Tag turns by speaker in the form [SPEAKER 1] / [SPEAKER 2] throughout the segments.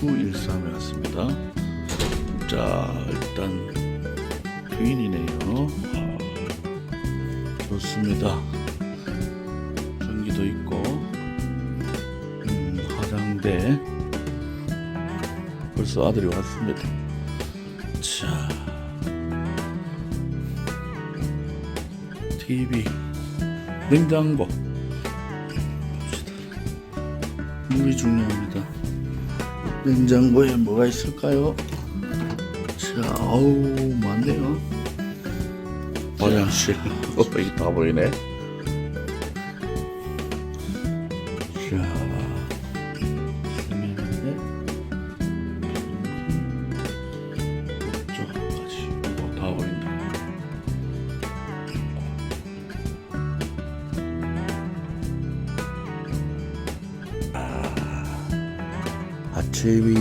[SPEAKER 1] 1913에 왔습니다. 자, 일단 주인이네요. 아, 좋습니다. 전기도 있고, 음, 화장대. 벌써 아들이 왔습니다. 자, TV, 냉장고. 봅시다. 물이 중요합니다. 냉장고에 뭐가 있을까요? 자, 어우, 많네요. 화장실. 어, 여기 다 보이네. 자,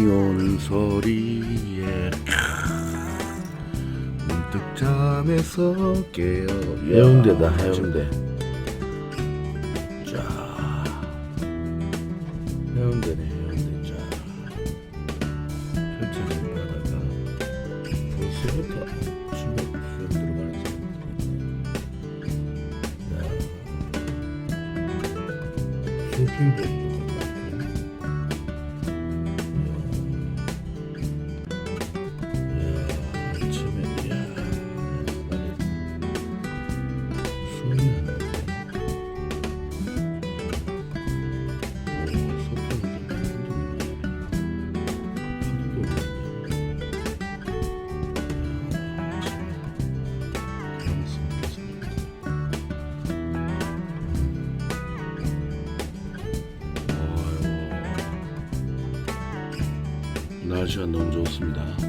[SPEAKER 1] 오는 소리에 문득 잠에서 깨어
[SPEAKER 2] 해운대다 해운대.
[SPEAKER 1] 자
[SPEAKER 2] 해운대네 해운대. 자
[SPEAKER 1] 펼쳐진 바다가 벌써부터 집에 쑥 들어가는 사람들이
[SPEAKER 2] 쇼핑백
[SPEAKER 1] 날씨가 너무 좋습니다.